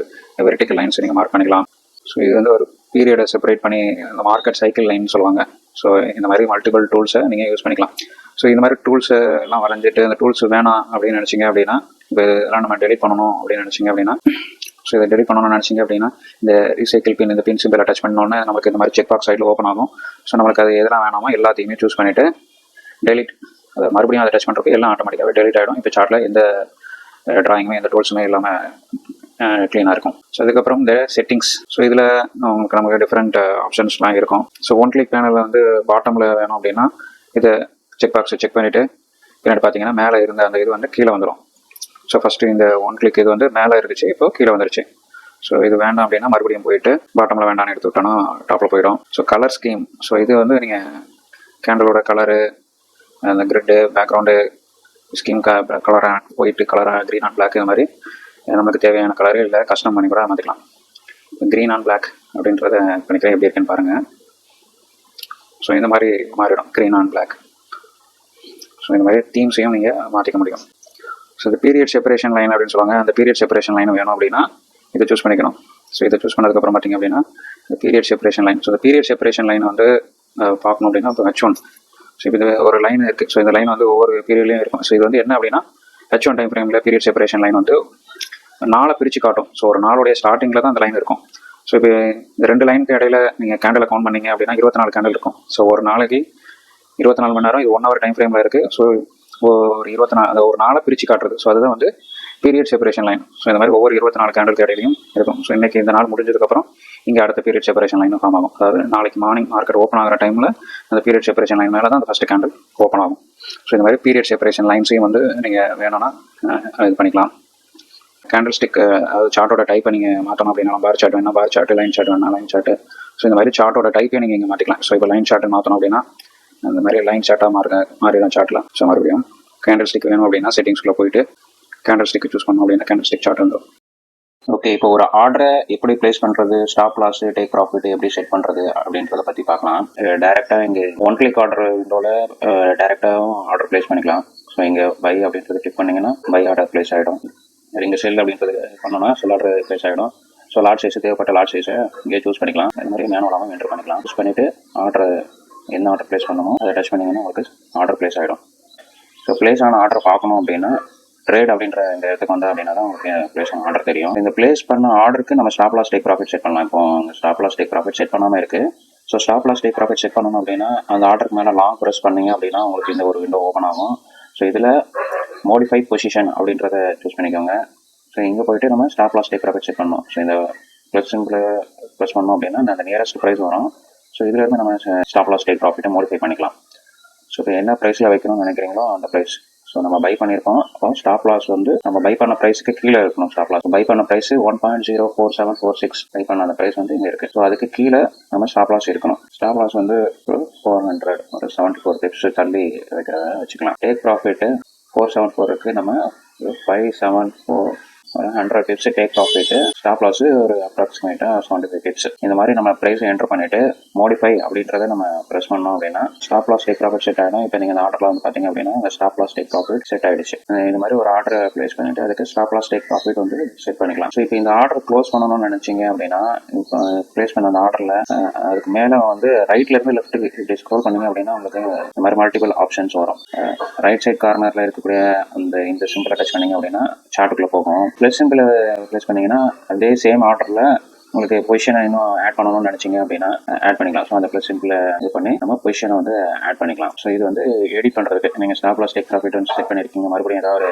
வெர்டிக்கல் லைன்ஸ் நீங்கள் மார்க் பண்ணிக்கலாம். ஸோ இது வந்து ஒரு பீரியடை செப்பரேட் பண்ணி இந்த மார்க்கெட் சைக்கிள் லைன் சொல்லுவாங்க. ஸோ இந்த மாதிரி மல்டிபிள் டூல்ஸை நீங்கள் யூஸ் பண்ணிக்கலாம். ஸோ இந்த மாதிரி டூல்ஸு எல்லாம் வரைஞ்சிட்டு அந்த டூல்ஸ் வேணாம் அப்படின்னு நினச்சிங்க அப்படின்னா இப்போ இதெல்லாம் நம்ம டெலிட் பண்ணணும் அப்படின்னு நினச்சிங்க அப்படின்னா ஸோ இதை டெலிட் பண்ணணும்னு நினச்சிங்க அப்படின்னா இந்த ரீசைக்கிள் பின் இந்த பின் சிம்பிள் அட்டாச் பண்ணோன்னே நமக்கு இந்த மாதிரி செக் பாக்ஸ் சைடில் ஓப்பன் ஆகும். ஸோ நம்மளுக்கு அது எதெல்லாம் வேணாமோ எல்லாத்தையுமே சூஸ் பண்ணிவிட்டு டெலிட் அதை மறுபடியும் அதை அட்டாச் பண்ணுறப்ப எல்லாம் ஆட்டோமேட்டிக்காகவே டெலிட் ஆகிடும் இப்போ சார்ட்டில் எந்த ட்ராயிங்குமே எந்த டூல்ஸுமே இல்லாமல் க்ளீனாக இருக்கும். ஸோ அதுக்கப்புறம் இந்த செட்டிங்ஸ் ஸோ இதில் உங்களுக்கு நமக்கு டிஃப்ரெண்ட் ஆப்ஷன்ஸ்லாம் இருக்கும். ஸோ ஒன் கிளிக் பேனலில் வந்து பாட்டமில் வேணும் அப்படின்னா இதை செக் பாக்ஸை செக் பண்ணிவிட்டு பின்னாடி பார்த்தீங்கன்னா மேலே இருந்த அந்த இது வந்து கீழே வந்துடும் ஸோ ஃபஸ்ட்டு இந்த ஒன் கிளிக் இது வந்து மேலே இருந்துச்சு இப்போ கீழே வந்துருச்சு. ஸோ இது வேண்டாம் அப்படின்னா மறுபடியும் போயிட்டு பாட்டமில் வேண்டாம்னு எடுத்து விட்டோன்னா டாப்பில் போயிடும். ஸோ கலர் ஸ்கீம் ஸோ இது வந்து நீங்கள் கேண்டலோட கலரு அந்த கிரிட்டு பேக்ரவுண்டு ஸ்கின் க கலராக ஒயிட்டு கலராக க்ரீன் அண்ட் பிளாக் இது மாதிரி நமக்கு தேவையான கலரு இல்லை கஸ்டம் பண்ணி கூட மாற்றிக்கலாம் க்ரீன் அண்ட் பிளாக் அப்படின்றத பண்ணிக்கிறேன் எப்படி இருக்குன்னு பாருங்கள் ஸோ இந்த மாதிரி மாறிடும். க்ரீன் அண்ட் பிளாக் ஸோ இந்த மாதிரி தீம்ஸையும் நீங்கள் மாற்றிக்க முடியும். ஸோ இந்த பீரியட் செப்பரேஷன் லைன் அப்படின்னு சொல்லுவாங்க. அந்த பீரியட் செப்பரேஷன் லைன் வேணும் அப்படின்னா இதை சூஸ் பண்ணிக்கணும். ஸோ இதை சூஸ் பண்ணதுக்கப்புறம் பார்த்தீங்க அப்படின்னா இந்த பீரியட் செப்பரேஷன் லைன் ஸோ இந்த பீரியட் செப்பரேஷன் லைன் வந்து பார்க்கணும் அப்படின்னா இப்போ ஹெச் ஒன் ஸோ இப்போ இது ஒரு லைன் இருக்குது ஸோ இந்த லைன் வந்து ஒவ்வொரு பீரியட்லையும் இருக்கும். ஸோ இது வந்து என்ன அப்படின்னா ஹெச் ஒன் டைம் ஃப்ரேமில் பீரியட் செப்பரேஷன் லைன் வந்து நாளை பிரித்து காட்டும். ஸோ ஒரு நாளுடைய ஸ்டார்டிங்கில் தான் அந்த லைன் இருக்கும். ஸோ இப்போ இந்த ரெண்டு லைனுக்கு இடையில நீங்கள் கேண்டில் கவுண்ட் பண்ணீங்க அப்படின்னா இருபத்தி நாலு கேண்டில் இருக்கும். ஸோ ஒரு நாளைக்கு இருபத்தி நாலு மணி நேரம் இது ஒன் ஹவர் டைம் ஃப்ரேமில் இருக்குது ஸோ ஒரு இருபத்தி நாலு ஒரு நாளை பிரித்து காட்டுறது. ஸோ அதுதான் வந்து பீரியட் செப்பரேஷன் லைன் ஸோ இந்த மாதிரி ஒவ்வொரு இருபத்தி நாலு கேண்டலுக்கு இடையிலையும் இருக்கும். ஸோ இன்னைக்கு இந்த நாள் முடிஞ்சதுக்கப்புறம் இங்கே அடுத்த பீரியட் செப்பரேஷன் லைன் ஃபார்ம் ஆகும். அதாவது நாளைக்கு மார்னிங் மார்க்கெட் ஓப்பன் ஆகிற டைமில் அந்த பீரியட் செப்பரேஷன் லைன் மேலே தான் அந்த ஃபஸ்ட்டு கேண்டில் ஓப்பன் ஆகும். ஸோ இந்த மாதிரி பீரியட் செப்பரேஷன் லைன்ஸையும் வந்து நீங்கள் வேணும்னா இது பண்ணிக்கலாம். கேண்டில் ஸ்டிக் அதாவது சார்ட்டோட டைப்பை நீங்கள் மாற்றணும் அப்படின்னா பார் சார்ட் வேணா பார் சார்ட் லைன் சார்ட் வேணா லைன் சார்ட் ஸோ இந்த மாதிரி சார்ட்டோட டைப்பே நீங்கள் இங்கே மாற்றிக்கலாம் ஸோ இப்போ லைன் சார்ட் மாற்றணும் அப்படின்னா அந்த மாதிரி லைன் சார்ட்டாக மாறுங்க மாறிடும் சார்ட்டில் ஸோ மறுபடியும் கேண்டில் ஸ்டிக் வேணும் அப்படின்னா செட்டிங்ஸ்குள்ளே போயிட்டு கேண்டில் ஸ்டிக் சூஸ் பண்ணோம் அப்படின்னா கேண்டில் ஸ்டிக் சார்ட் வந்துடும் ஓகே இப்போ ஒரு ஆர்டரை எப்படி ப்ளேஸ் பண்ணுறது ஸ்டாப் லாஸ் டேக் ப்ராஃபிட் எப்படி செட் பண்ணுறது அப்படின்றத பற்றி பார்க்கலாம். டேரெக்டாக இங்கே ஒன் கிளிக் ஆர்டர் விண்டோவில் டேரெக்டாகவும் ஆர்டர் ப்ளேஸ் பண்ணிக்கலாம். ஸோ இங்கே பை அப்படின்றத கிளிக் பண்ணிங்கன்னா பை ஆர்டர் ப்ளேஸ் ஆகிடும் இங்கே செல் அப்படின்றது பண்ணோன்னா செல் ஆர்டர் ப்ளேஸ் ஆகிடும் ஸோ லார்ஜ் சைஸ் தேவைப்பட்ட லார்ஜ் சைஸை இங்கே சூஸ் பண்ணிக்கலாம். அது மாதிரி மேனுவலாகவும் என்ட்ரு பண்ணிக்கலாம். சூஸ் பண்ணிவிட்டு ஆர்டர் என்ன ஆர்டர் ப்ளேஸ் பண்ணணுமோ அதை டச் பண்ணிங்கன்னா உங்களுக்கு ஆர்டர் ப்ளேஸ் ஆகிடும் ஸோ பிளேஸ் ஆன ஆர்டர் பார்க்கணும் அப்படின்னா ட்ரேட் அப்படின்ற இந்த இடத்துக்கு வந்தா அப்படின்னா தான் உங்களுக்கு பிளேஸ் ஆர்டர் தெரியும். இந்த பிளேஸ் பண்ண ஆர்டருக்கு நம்ம stop loss take profit set பண்ணலாம். இப்போ stop loss take profit set பண்ணாமல் இருக்கு. So stop loss take profit set பண்ணணும் அப்படின்னா அந்த ஆர்டருக்கு மேலே லாங் ப்ரெஸ் பண்ணீங்க அப்படின்னா உங்களுக்கு இந்த ஒரு விண்டோ ஓப்பன் ஆகும். ஸோ இதில் மோடிஃபை பொசிஷன் அப்படின்றத சூஸ் பண்ணிக்கோங்க. ஸோ இங்கே போயிட்டு நம்ம stop loss take profit set பண்ணணும். ஸோ இந்த ப்ளஸ் சிம்பிள் ப்ரெஸ் பண்ணோம் அப்படின்னா அந்த நியரஸ்ட் ப்ரைஸ் வரும். ஸோ இதுல இருந்து நம்ம ஸ்டாப் லாஸ் டேக் ப்ராஃபிட்டை மோடிஃபை பண்ணிக்கலாம். ஸோ இப்போ என்ன ப்ரைஸில் வைக்கணும்னு நினைக்கிறீங்களோ அந்த ப்ரைஸ் ஸோ நம்ம பை பண்ணியிருக்கோம். அப்போ ஸ்டாப் லாஸ் வந்து நம்ம பை பண்ண ப்ரைஸுக்கு கீழே இருக்கணும் ஸ்டாப் லாஸ் பை பண்ண price one point zero four seven four six buy பண்ண அந்த ப்ரைஸ் வந்து இங்கே இருக்குது ஸோ அதுக்கு கீழே நம்ம ஸ்டாப் லாஸ் இருக்கணும். ஸ்டாப் லாஸ் வந்து ஃபோர் ஹண்ட்ரட் ஒரு செவன்ட்டி ஃபோர் டிப்ஸ் தள்ளி வைக்கிறத வச்சுக்கலாம். டேக் ப்ராஃபிட்டு ஃபோர் செவன் ஃபோருக்கு நம்ம ஃபைவ் செவன் ஃபோர் ஒரு hundred pips take profit stop loss ஒரு அப்ராக்சிமேட்டாக செவன்டி ஃபைவ் டிப்ஸ் இந்த மாதிரி நம்ம ப்ரைஸ் என்டர் பண்ணிட்டு மோடிஃபை அப்படின்றத நம்ம ப்ரெஸ் பண்ணோம் அப்படின்னா stop loss take profit set ஆகிடும் இப்போ நீங்கள் இந்த ஆர்டரில் வந்து பார்த்தீங்க அப்படின்னா அந்த stop loss take profit set ஆகிடுச்சு இந்த மாதிரி ஒரு ஆர்டர் ப்ளேஸ் பண்ணிட்டு அதுக்கு ஸ்டாப் லாஸ் டேக் ப்ராஃபிட் வந்து செட் பண்ணிக்கலாம். ஸோ இப்போ இந்த ஆர்டர் க்ளோஸ் பண்ணணும்னு நினச்சிங்க அப்படின்னா இப்போ ப்ளேஸ் பண்ண அந்த ஆர்டரில் அதுக்கு மேலே வந்து ரைட்ல இருந்து லெஃப்ட்டுக்கு இப்படி ஸ்க்ரோல் பண்ணீங்க அப்படின்னா உங்களுக்கு இந்த மாதிரி மல்டிபிள் ஆப்ஷன்ஸ் வரும். ரைட் சைட் கார்னரில் இருக்கக்கூடிய அந்த இந்த சிம்பிளை டச் பண்ணீங்க அப்படின்னா சார்ட்டுக்குள்ளே போகும். ப்ளஸ் சிம்பிளை ப்ளேஸ் பண்ணீங்கன்னா அதே சேம் ஆர்டரில் உங்களுக்கு பொசிஷனை இன்னும் ஆட் பண்ணணும்னு நினச்சிங்க அப்படின்னா ஆட் பண்ணிக்கலாம். ஸோ அந்த ப்ளஸ் சிம்பிளை இது பண்ணி நம்ம பொசிஷனை வந்து ஆட் பண்ணிக்கலாம். ஸோ இது வந்து எடிட் பண்ணுறதுக்கு நீங்கள் ஸ்டாப் லாஸ் டெக் ப்ராஃபிட் வந்து செக் பண்ணியிருக்கீங்க மறுபடியும் ஏதாவது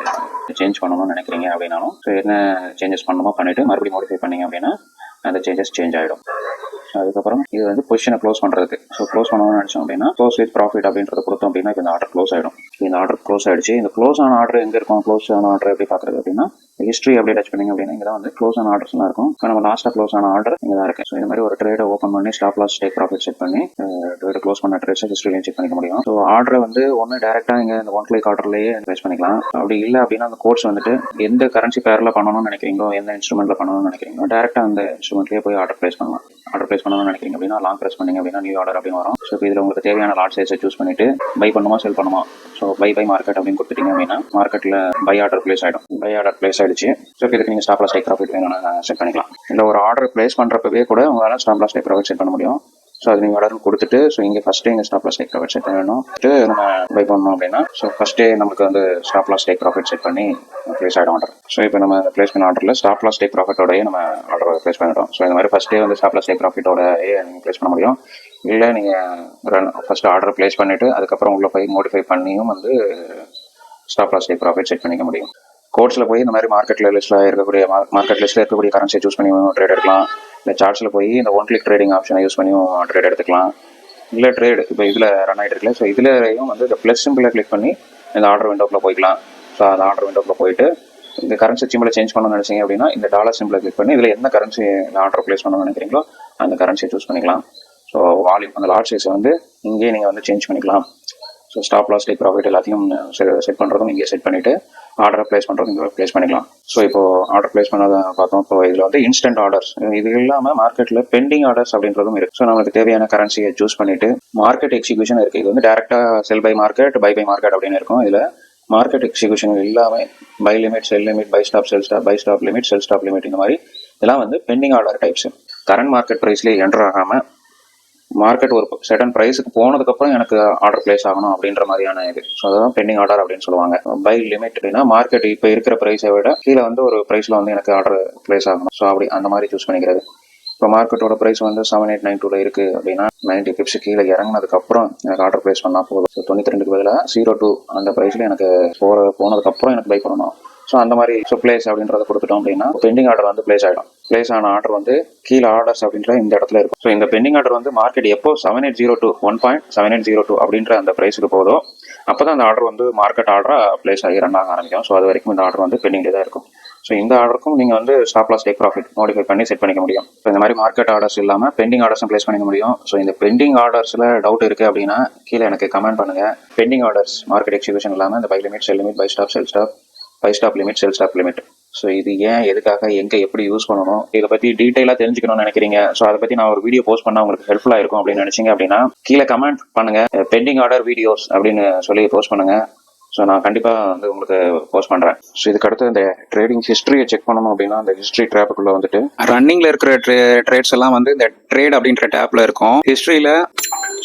சேஞ்ச் பண்ணணும்னு நினைக்கிறீங்க அப்படின்னாலும் ஸோ என்ன சேஞ்சஸ் பண்ணணுமோ பண்ணிவிட்டு மறுபடியும் மாடிஃபை பண்ணீங்க அப்படின்னா அந்த சேஞ்சஸ் சேஞ்ச் ஆகிடும் அதுக்கப்புறம் இது வந்து பொசிஷனை க்ளோஸ் பண்ணுறதுக்கு ஸோ க்ளோஸ் பண்ணணும்னு நினச்சோம் அப்படின்னா க்ளோஸ் வித் ப்ராஃபிட் அப்படின்றத கொடுத்தோம் அப்படின்னா இப்போ இந்த ஆர்டர் க்ளோஸ் ஆகிடும் இந்த ஆர்டர் க்ளோஸ் ஆயிடுச்சு. இந்த க்ளோஸ் ஆன ஆர்டர் எங்கே இருக்கும்? க்ளோஸ் ஆன ஆர்டர் எப்படி பார்க்குறது அப்படின்னா ஹிஸ்ட்ரி அப்படி டச் பண்ணிங்க அப்படின்னா இங்கே தான் வந்து க்ளோஸ் ஆன ஆர்டர்ஸ்லாம் இருக்கும். இப்போ நம்ம லாஸ்ட்டாக க்ளோஸ் ஆன ஆர்டர் இங்கே தான் இருக்கு. ஸோ இந்த மாதிரி ஒரு ட்ரேடை ஓப்பன் பண்ணி stop loss take profit check பண்ணி ட்ரேட் க்ளோஸ் பண்ண ட்ரேட்ஸை ஹிஸ்ட்ரிலையும் செக் பண்ணிக்க முடியும். ஸோ ஆர்டரை வந்து ஒன்று டேரெக்டாக இங்கே இந்த ஒன் கிளிக் ஆர்டர்லேயே ப்ளேஸ் பண்ணிக்கலாம். அப்படி இல்லை அப்படின்னா அந்த கோர்ஸ் வந்துட்டு எந்த கரன்சி பேரில் பண்ணணும்னு நினைக்கிறீங்களோ எந்த இன்ஸ்ட்ருமெண்ட்டில் பண்ணணும்னு நினைக்கிறீங்களோ டேரெக்டாக அந்த இன்ஸ்ட்ருமெண்ட்லேயே போய் ஆர்டர் ப்ளேஸ் பண்ணலாம். ஆர்டர் ப்ளேஸ் பண்ணணும்னு நினைக்கிறீங்க அப்படின்னா லாங் ப்ரெஸ் பண்ணிங்க அப்படின்னா நியூ ஆர்டர் அப்படின்னு வரும். ஸோ இதில் உங்களுக்கு தேவையான லாட் சைஸை சூஸ் பண்ணிட்டு பை பண்ணுமா செல் பண்ணுமா? ஸோ பை பை மார்க்கெட் அப்படின்னு கொடுத்துட்டீங்க அப்படின்னா மார்க்கெட்டில் பை ஆர்டர் ப்ளேஸ் ஆகிடும் பை ஆர்டர் பிளேஸ் ஆயிடுச்சு. ஸோ இதுக்கு நீங்கள் ஸ்டாப்லாஸ் லாஸ் ப்ராஃபிட் வேணும்னு செட் பண்ணிக்கலாம். இல்லை ஒரு ஆர்டர் ப்ளேஸ் பண்ணுறப்பவே கூட உங்களால் ஸ்டாப்லாஸ் லாஸ் ப்ராஃபிட் செட் பண்ண முடியும். ஸோ அது நீங்கள் ஆர்டர் கொடுத்துட்டு ஸோ இங்கே ஃபஸ்ட்டே இங்கே stop loss take profit set பண்ணணும். நம்ம பை பண்ணோம் அப்படின்னா ஸோ ஃபஸ்ட்டே நமக்கு வந்து stop loss take profit set பண்ணி ப்ளேஸ் ஆகிடும் ஆர்டர் ஸோ இப்போ நம்ம ப்ளேஸ் பண்ண ஆர்டரில் ஸ்டாப் லாஸ் டேக் ப்ராஃபிட்டோடய நம்ம ஆர்டர் ப்ளேஸ் பண்ணிட்டோம் ஸோ இந்த மாதிரி ஃபஸ்ட்டே வந்து ஸ்டாப் லாஸ் டேக் ப்ராஃபிட்டோடய நீங்கள் ப்ளேஸ் பண்ண முடியும். இல்லை நீங்கள் ரன் ஃபஸ்ட்டு ஆர்டர் ப்ளேஸ் பண்ணிவிட்டு அதுக்கப்புறம் உள்ள போய் மோடிஃபை பண்ணியும் வந்து stop loss take profit set பண்ணிக்க முடியும். கோர்ட்ஸில் போய் இந்த மாதிரி மார்க்கெட்டில் லிஸ்ட்டில் இருக்கக்கூடிய மார்க்கெட் லிஸ்ட்டில் இருக்கக்கூடிய கரன்சியை சூஸ் பண்ணி ட்ரேட் எடுக்கலாம். இந்த சார்ட்ஸில் போய் இந்த ஒன் கிளிக் ட்ரேடிங் ஆப்ஷனை யூஸ் பண்ணியும் ட்ரேட் எடுத்துக்கலாம். இல்லை ட்ரேட் இப்போ இதில் ரன் ஆகிட்டு இருக்குல்ல ஸோ இதுலையும் வந்து இந்த ப்ளஸ் சிம்பிளை கிளிக் பண்ணி இந்த ஆர்டர் விண்டோக்குள்ளே போய்க்கலாம். ஸோ அந்த ஆர்டர் விண்டோக்குள்ளே போயிட்டு இந்த கரன்சி சிம்பிளை சேஞ்ச் பண்ணணும்னு நினச்சிங்க அப்படின்னா இந்த டாலர் சிம்பிளை கிளிக் பண்ணி இதில் எந்த கரன்சி ஆர்டர் ப்ளேஸ் பண்ணணும்னு நினைக்கிறீங்களோ அந்த கரன்சியை சூஸ் பண்ணிக்கலாம். ஸோ வால்யூம் அந்த லாட் சைஸை வந்து இங்கேயே நீங்கள் வந்து சேஞ்ச் பண்ணிக்கலாம். So stop loss take profit எல்லாத்தையும் செட் பண்ணுறதும் இங்கே செட் பண்ணிவிட்டு ஆர்டரை ப்ளேஸ் பண்ணுறது இங்கே ப்ளேஸ் பண்ணிக்கலாம். ஸோ இப்போ ஆர்டர் ப்ளேஸ் பண்ணாத பார்த்தோம். இப்போ இதில் வந்து இன்ஸ்டன்ட் ஆர்டர்ஸ் இது இல்லாமல் மார்க்கெட்டில் பெண்டிங் ஆர்டர்ஸ் அப்படின்றதும் இருக்குது ஸோ நமக்கு தேவையான கரன்சியை சூஸ் பண்ணிவிட்டு மார்க்கெட் எக்ஸிகூஷன் இருக்குது இது வந்து டேரெக்டாக sell buy market buy buy market அப்படின்னு இருக்கும். இதில் மார்க்கெட் எக்ஸிகூஷன் இல்லாமல் buy limit sell limit buy stop sell stop buy stop limit sell stop limit இந்த மாதிரி இதெல்லாம் வந்து pending order types current market ப்ரைஸ்லேயே enter ஆகாமல் மார்க்கெட் ஒரு செட்டன் ப்ரைஸுக்கு போனதுக்கப்புறம் எனக்கு ஆர்டர் பிளேஸ் ஆகணும் அப்படின்ற மாதிரியான இது. ஸோ அதான் பெண்டிங் ஆர்டர் அப்படின்னு சொல்லுவாங்க. பை லிமிட் அப்படின்னா மார்க்கெட் இப்போ இருக்கிற ப்ரைஸை விட கீழே வந்து ஒரு ப்ரைஸில் வந்து எனக்கு ஆர்டர் பிளேஸ் ஆகணும். ஸோ அப்படி அந்த மாதிரி சூஸ் பண்ணிக்கிறது. இப்போ மார்க்கெட்டோட ப்ரைஸ் வந்து செவன் எயிட் நைன் டூவில் இருக்குது அப்படின்னா நைன்டி பிப்ஸ் கீழே இறங்கினதுக்கப்புறம் எனக்கு ஆர்டர் ப்ளேஸ் பண்ணால் போதும். ஸோ தொண்ணூற்றி ரெண்டுக்கு பதிலாக ஜீரோ டூ அந்த ப்ரைஸில் எனக்கு போகிற போனதுக்கப்புறம் எனக்கு பை பண்ணணும். ஸோ அந்த மாதிரி ஸோ பிளேஸ் அப்படின்றத கொடுத்துட்டோம் அப்படின்னா பெண்டிங் ஆர்டர் வந்து பிளேஸ் ஆகிடும் பிளேஸ் ஆன ஆர்டர் வந்து கீழே ஆர்டர்ஸ் அப்படின்ற இந்த இடத்துல இருக்கும். ஸோ இந்த பெண்டிங் ஆர்டர் வந்து மார்க்கெட் எப்போ seven eight zero two one point seven eight zero two அப்படின்ற அந்த ப்ரைஸுக்கு போதோ அப்போ தான் அந்த ஆர்டர் வந்து மார்க்கெட் ஆர்டராக பிளேஸ் ஆகி ரன் ஆக ஆரம்பிக்கும். ஸோ அது வரைக்கும் இந்த ஆர்டர் வந்து பெண்டிங்லேயே தான் இருக்கும். ஸோ இந்த ஆர்டருக்கும் நீங்கள் வந்து stop loss take profit modify பண்ணி செட் பண்ணிக்க முடியும். ஸோ இந்த மாதிரி மார்க்கெட் ஆர்டர்ஸ் இல்லாமல் பெண்டிங் ஆர்டர்ஸும் ப்ளேஸ் பண்ணிக்க முடியும். ஸோ இந்த பெண்டிங் ஆர்டர்ஸில் டவுட் இருக்குது அப்படின்னா கீழே எனக்கு கமெண்ட் பண்ணுங்கள் பெண்டிங் ஆர்டர்ஸ் மார்க்கெட் எக்ஸிபிஷன் இல்லாமல் இந்த buy limit sell limit buy stop sell stop buy stop limit sell stop limit so இது ஏன் எதுக்காக எங்கே எப்படி யூஸ் பண்ணணும்? இதை பற்றி டீட்டெயிலாக தெரிஞ்சுக்கணும்னு நினைக்கிறீங்க. ஸோ அதை பற்றி நான் ஒரு வீடியோ போஸ்ட் பண்ணால் உங்களுக்கு ஹெல்ப்ஃபுல்லாக இருக்கும் அப்படின்னு நினச்சிங்க அப்படின்னா கீழே கமெண்ட் பண்ணுங்கள் பெண்டிங் ஆர்டர் வீடியோஸ் அப்படின்னு சொல்லி போஸ்ட் பண்ணுங்கள் ஸோ நான் கண்டிப்பாக வந்து உங்களுக்கு போஸ்ட் பண்ணுறேன் ஸோ இதுக்கு அடுத்து இந்த ட்ரேடிங் ஹிஸ்ட்ரியை செக் பண்ணணும் அப்படின்னா அந்த ஹிஸ்ட்ரி ட்ராப்புக்குள்ளே வந்துட்டு ரன்னிங்கில் இருக்கிற ட்ரேட்ஸ் எல்லாம் வந்து இந்த ட்ரேட் அப்படின்ற டேப்பில் இருக்கும். ஹிஸ்ட்ரியில்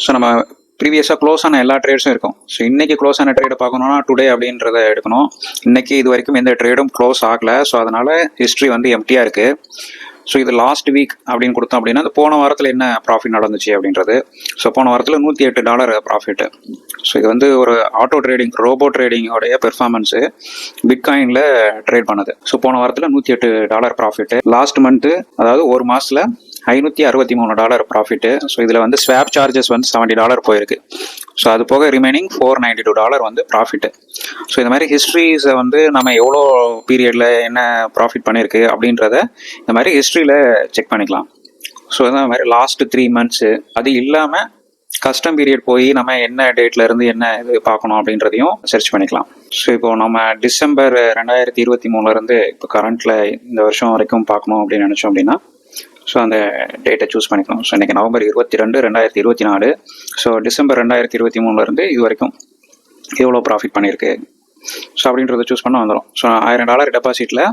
ஸோ நம்ம ப்ரீவியஸாக க்ளோஸ் ஆன எல்லா ட்ரேட்ஸும் இருக்கும். ஸோ இன்னைக்கு க்ளோஸ் ஆன ட்ரேடை பார்க்கணும்னா டுடே அப்படின்றத எடுக்கணும். இன்னைக்கு இது வரைக்கும் எந்த ட்ரேடும் க்ளோஸ் ஆகலை. ஸோ அதனால் ஹிஸ்ட்ரி வந்து எம்டியாக இருக்குது ஸோ இது லாஸ்ட் வீக் அப்படின்னு கொடுத்தோம் அப்படின்னா அந்த போன வாரத்தில் என்ன ப்ராஃபிட் நடந்துச்சு அப்படின்றது. ஸோ போன வாரத்தில் நூற்றி எட்டு டாலர் ப்ராஃபிட்டு ஸோ இது வந்து ஒரு ஆட்டோ ட்ரேடிங் ரோபோ ட்ரேடிங்கோடைய பெர்ஃபார்மன்ஸு பிட்காயினில் ட்ரேட் பண்ணுது. ஸோ போன வாரத்தில் நூற்றி எட்டு டாலர் ப்ராஃபிட்டு லாஸ்ட் மந்த்து அதாவது ஒரு மாதத்தில் ஐநூற்றி அறுபத்தி மூணு டாலர் ப்ராஃபிட்டு ஸோ இதில் வந்து ஸ்வாப் சார்ஜஸ் வந்து செவன்ட்டி டாலர் போயிருக்கு. ஸோ அது போக remaining four ninety two dollar வந்து ப்ராஃபிட்டு ஸோ இந்த மாதிரி ஹிஸ்ட்ரிஸை வந்து நம்ம எவ்வளோ பீரியடில் என்ன ப்ராஃபிட் பண்ணியிருக்கு அப்படின்றத இந்த மாதிரி ஹிஸ்ட்ரியில் செக் பண்ணிக்கலாம். ஸோ இந்த மாதிரி லாஸ்ட் த்ரீ மந்த்ஸு அது இல்லாமல் கஸ்டம் பீரியட் போய் நம்ம என்ன டேட்ல இருந்து என்ன இது பார்க்கணும் அப்படின்றதையும் சர்ச் பண்ணிக்கலாம். ஸோ இப்போ நம்ம டிசம்பர் ரெண்டாயிரத்தி இருபத்தி மூணுல இருந்து இப்போ கரண்ட்ல இந்த வருஷம் வரைக்கும் பார்க்கணும் அப்படின்னு நினைச்சோம் அப்படின்னா ஸோ அந்த டேட்டை சூஸ் பண்ணிக்கணும். ஸோ இன்றைக்கி நவம்பர் இருபத்தி ரெண்டு ரெண்டாயிரத்தி இருபத்தி நாலு ஸோ டிசம்பர் ரெண்டாயிரத்தி இருபத்தி மூணுலேருந்து இது வரைக்கும் எவ்வளோ ப்ராஃபிட் பண்ணியிருக்கு ஸோ அப்படின்றத சூஸ் பண்ண வந்துடும் ஸோ ஆயிரம் டாலர் டெபாசிட்டில்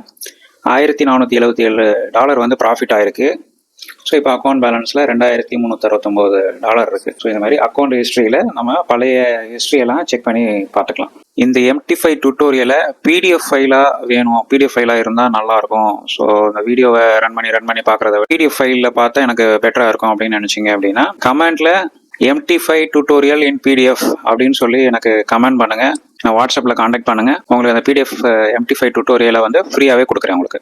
ஆயிரத்தி நானூற்றி எழுபத்தி ஏழு டாலர் வந்து ப்ராஃபிட் ஆயிருக்கு. ஸோ இப்போ அக்கௌண்ட் பேலன்ஸில் ரெண்டாயிரத்தி முந்நூற்றறுபத்தொம்போது டாலர் இருக்குது ஸோ இந்த மாதிரி அக்கௌண்ட் ஹிஸ்ட்ரியில் நம்ம பழைய ஹிஸ்ட்ரியெல்லாம் செக் பண்ணி பார்த்துக்கலாம். இந்த எம்டி ஃபைவ் டுட்டோரியலை பிடிஎஃப் ஃபைலாக வேணும். பிடிஎஃப் ஃபைலாக இருந்தால் நல்லாயிருக்கும். ஸோ இந்த வீடியோவை ரன் பண்ணி ரன் பண்ணி பார்க்குறத பிடிஎஃப் ஃபைலில் பார்த்தா எனக்கு பெட்டராக இருக்கும் அப்படின்னு நினச்சிங்க அப்படின்னா கமெண்ட்டில் MT five tutorial in PDF அப்படின்னு சொல்லி எனக்கு கமெண்ட் பண்ணுங்கள் நான் வாட்ஸ்அப்பில் காண்டாக்ட் பண்ணுங்கள் உங்களுக்கு அந்த பிடிஎஃப் எம்டி ஃபைவ் டுட்டோரியலை வந்து ஃப்ரீயாகவே கொடுக்குறேன் உங்களுக்கு.